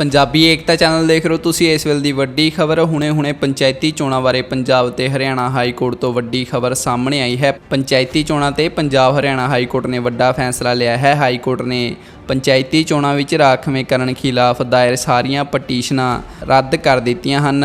ਪੰਜਾਬੀ ਏਕਤਾ channel ਦੇਖ ਰਹੇ ਹੋ ਤੁਸੀਂ, ਇਸ ਵੇਲੇ ਦੀ ਵੱਡੀ ਖਬਰ, ਹੁਣੇ-ਹੁਣੇ ਪੰਚਾਇਤੀ ਚੋਣਾਂ ਬਾਰੇ ਪੰਜਾਬ ਤੇ ਹਰਿਆਣਾ ਹਾਈ ਕੋਰਟ ਤੋਂ ਵੱਡੀ ਖਬਰ ਸਾਹਮਣੇ ਆਈ ਹੈ। ਪੰਚਾਇਤੀ ਚੋਣਾਂ ਤੇ ਪੰਜਾਬ ਹਰਿਆਣਾ ਹਾਈ ਕੋਰਟ ਨੇ ਵੱਡਾ ਫੈਸਲਾ ਲਿਆ ਹੈ। ਹਾਈ ਕੋਰਟ ਨੇ ਪੰਚਾਇਤੀ ਚੋਣਾਂ ਵਿੱਚ ਰਾਖਵੇਂ ਕਰਨ ਖਿਲਾਫ ਦਾਇਰ ਸਾਰੀਆਂ ਪਟੀਸ਼ਨਾਂ ਰੱਦ ਕਰ ਦਿੱਤੀਆਂ ਹਨ।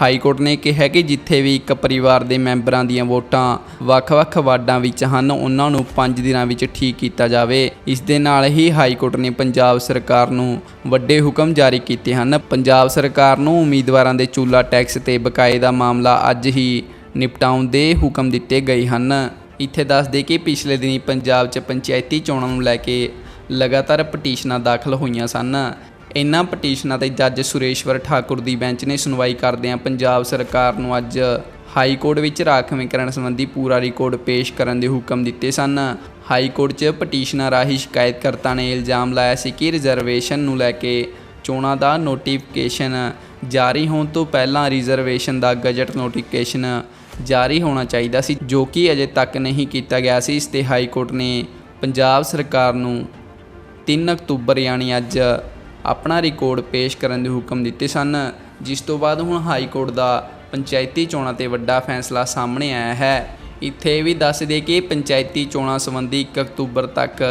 ਹਾਈ ਕੋਰਟ ਨੇ ਕਿਹਾ ਕਿ ਜਿੱਥੇ ਵੀ ਇੱਕ ਪਰਿਵਾਰ ਦੇ ਮੈਂਬਰਾਂ ਦੀਆਂ ਵੋਟਾਂ ਵੱਖ-ਵੱਖ ਵਾਰਡਾਂ ਵਿੱਚ ਹਨ, ਉਹਨਾਂ ਨੂੰ 5 ਦਿਨਾਂ ਵਿੱਚ ਠੀਕ ਕੀਤਾ ਜਾਵੇ। ਇਸ ਦੇ ਨਾਲ ਹੀ ਹਾਈ ਕੋਰਟ ਨੇ ਪੰਜਾਬ ਸਰਕਾਰ ਨੂੰ ਵੱਡੇ ਹੁਕਮ ਜਾਰੀ ਕੀਤੇ ਹਨ। ਪੰਜਾਬ ਸਰਕਾਰ ਨੂੰ ਉਮੀਦਵਾਰਾਂ ਦੇ ਚੂਲਾ ਟੈਕਸ ਤੇ ਬਕਾਏ ਦਾ ਮਾਮਲਾ ਅੱਜ ਹੀ ਨਿਪਟਾਉਣ ਦੇ ਹੁਕਮ ਦਿੱਤੇ ਗਏ ਹਨ। ਇੱਥੇ ਦੱਸ ਦੇ ਕਿ ਪਿਛਲੇ ਦਿਨੀ ਪੰਜਾਬ 'ਚ ਪੰਚਾਇਤੀ ਚੋਣਾਂ ਨੂੰ ਲੈ ਕੇ ਲਗਾਤਾਰ ਪਟੀਸ਼ਨਾਂ ਦਾਖਲ ਹੋਈਆਂ ਸਨ। ਇਨ੍ਹਾਂ ਪਟੀਸ਼ਨਾਂ ਤੇ ਜੱਜ ਸੁਰੇਸ਼ਵਰ ਠਾਕੁਰ ਦੀ ਬੈਂਚ ਨੇ ਸੁਣਵਾਈ ਕਰਦਿਆਂ ਪੰਜਾਬ ਸਰਕਾਰ ਨੂੰ ਅੱਜ ਹਾਈ ਕੋਰਟ ਵਿੱਚ ਰਾਖਵੇਂਕਰਨ ਸੰਬੰਧੀ ਪੂਰਾ ਰਿਕਾਰਡ ਪੇਸ਼ ਕਰਨ ਦੇ ਹੁਕਮ ਦਿੱਤੇ ਸਨ। ਹਾਈ ਕੋਰਟ 'ਚ ਪਟੀਸ਼ਨਾਂ ਰਾਹੀਂ ਸ਼ਿਕਾਇਤਕਰਤਾ ਨੇ ਇਲਜ਼ਾਮ ਲਾਇਆ ਸੀ ਕਿ ਰਿਜ਼ਰਵੇਸ਼ਨ ਨੂੰ ਲੈ ਕੇ ਚੋਣਾਂ ਦਾ ਨੋਟੀਫਿਕੇਸ਼ਨ ਜਾਰੀ ਹੋਣ ਤੋਂ ਪਹਿਲਾਂ ਰਿਜ਼ਰਵੇਸ਼ਨ ਦਾ ਗਜਟ ਨੋਟੀਫਿਕੇਸ਼ਨ ਜਾਰੀ ਹੋਣਾ ਚਾਹੀਦਾ ਸੀ, ਜੋ ਕਿ ਅਜੇ ਤੱਕ ਨਹੀਂ ਕੀਤਾ ਗਿਆ ਸੀ। ਇਸ ਤੇ ਹਾਈ ਕੋਰਟ ਨੇ ਪੰਜਾਬ ਸਰਕਾਰ ਨੂੰ 3 ਅਕਤੂਬਰ ਯਾਨੀ ਅੱਜ ਆਪਣਾ ਰਿਕਾਰਡ ਪੇਸ਼ ਕਰਨ ਦੇ ਹੁਕਮ ਦਿੱਤੇ ਸਨ, ਜਿਸ ਤੋਂ ਬਾਅਦ ਹੁਣ ਹਾਈ ਕੋਰਟ ਦਾ ਪੰਚਾਇਤੀ ਚੋਣਾਂ ਤੇ ਵੱਡਾ ਫੈਸਲਾ ਸਾਹਮਣੇ ਆਇਆ ਹੈ। ਇੱਥੇ ਇਹ ਵੀ ਦੱਸ ਦੇ ਕਿ ਪੰਚਾਇਤੀ ਚੋਣਾਂ ਸੰਬੰਧੀ 1 ਅਕਤੂਬਰ ਤੱਕ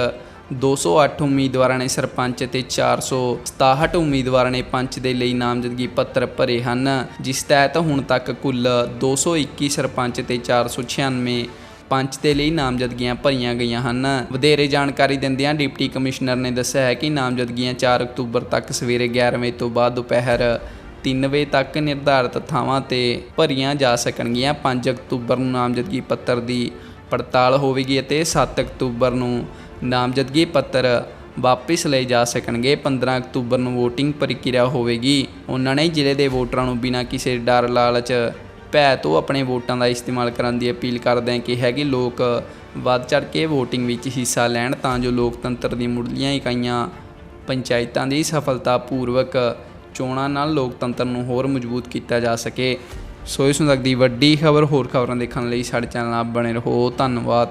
208 ਉਮੀਦਵਾਰਾਂ ਨੇ ਸਰਪੰਚ ਤੇ 467 ਉਮੀਦਵਾਰਾਂ ਨੇ ਪੰਚ ਦੇ ਲਈ ਨਾਮਜ਼ਦਗੀ ਪੱਤਰ ਭਰੇ ਹਨ, ਜਿਸ ਤਹਿਤ ਹੁਣ ਤੱਕ ਕੁੱਲ 221 ਸਰਪੰਚ ਤੇ 496 ਪੰਚ ਦੇ ਲਈ ਨਾਮਜ਼ਦਗੀਆਂ ਭਰੀਆਂ ਗਈਆਂ ਹਨ। ਵਧੇਰੇ ਜਾਣਕਾਰੀ ਦਿੰਦਿਆਂ ਡਿਪਟੀ ਕਮਿਸ਼ਨਰ ਨੇ ਦੱਸਿਆ ਹੈ ਕਿ ਨਾਮਜ਼ਦਗੀਆਂ 4 ਅਕਤੂਬਰ ਤੱਕ ਸਵੇਰੇ 11 ਵਜੇ ਤੋਂ ਬਾਅਦ ਦੁਪਹਿਰ 3 ਵਜੇ ਤੱਕ ਨਿਰਧਾਰਤ ਥਾਵਾਂ ਤੇ ਭਰੀਆਂ ਜਾ ਸਕਣਗੀਆਂ। 5 ਅਕਤੂਬਰ ਨੂੰ ਨਾਮਜ਼ਦਗੀ ਪੱਤਰ ਦੀ ਪੜਤਾਲ ਹੋਵੇਗੀ ਅਤੇ 7 ਅਕਤੂਬਰ ਨੂੰ ਨਾਮਜ਼ਦਗੀ ਪੱਤਰ ਵਾਪਿਸ ਲਏ ਜਾ ਸਕਣਗੇ। 15 ਅਕਤੂਬਰ ਨੂੰ VOTING ਪ੍ਰਕਿਰਿਆ ਹੋਵੇਗੀ। ਉਹਨਾਂ ਨੇ ਜ਼ਿਲ੍ਹੇ ਦੇ ਵੋਟਰਾਂ ਨੂੰ ਬਿਨਾਂ ਕਿਸੇ ਡਰ ਲਾਲਚ ਭੈ ਤੋਂ ਆਪਣੇ ਵੋਟਾਂ ਦਾ ਇਸਤੇਮਾਲ ਕਰਨ ਦੀ ਅਪੀਲ ਕਰਦੇ ਹਾਂ ਕਿ ਹੈ ਕਿ ਲੋਕ ਵੱਧ ਚੜ ਕੇ VOTING ਵਿੱਚ ਹਿੱਸਾ ਲੈਣ ਤਾਂ ਜੋ ਲੋਕਤੰਤਰ ਦੀ ਮੁੱਢਲੀਆਂ ਇਕਾਈਆਂ ਪੰਚਾਇਤਾਂ ਦੀ ਸਫਲਤਾ ਪੂਰਵਕ ਚੋਣਾਂ ਨਾਲ ਲੋਕਤੰਤਰ ਨੂੰ ਹੋਰ ਮਜ਼ਬੂਤ ਕੀਤਾ ਜਾ ਸਕੇ। ਸੋ ਇਸ ਨੂੰ ਤੱਕ ਦੀ ਵੱਡੀ ਖਬਰ ਹੋਰ ਖਬਰਾਂ ਦੇਖਣ ਲਈ ਸਾਡੇ ਚੈਨਲ ਨਾਲ ਬਣੇ ਰਹੋ। ਧੰਨਵਾਦ।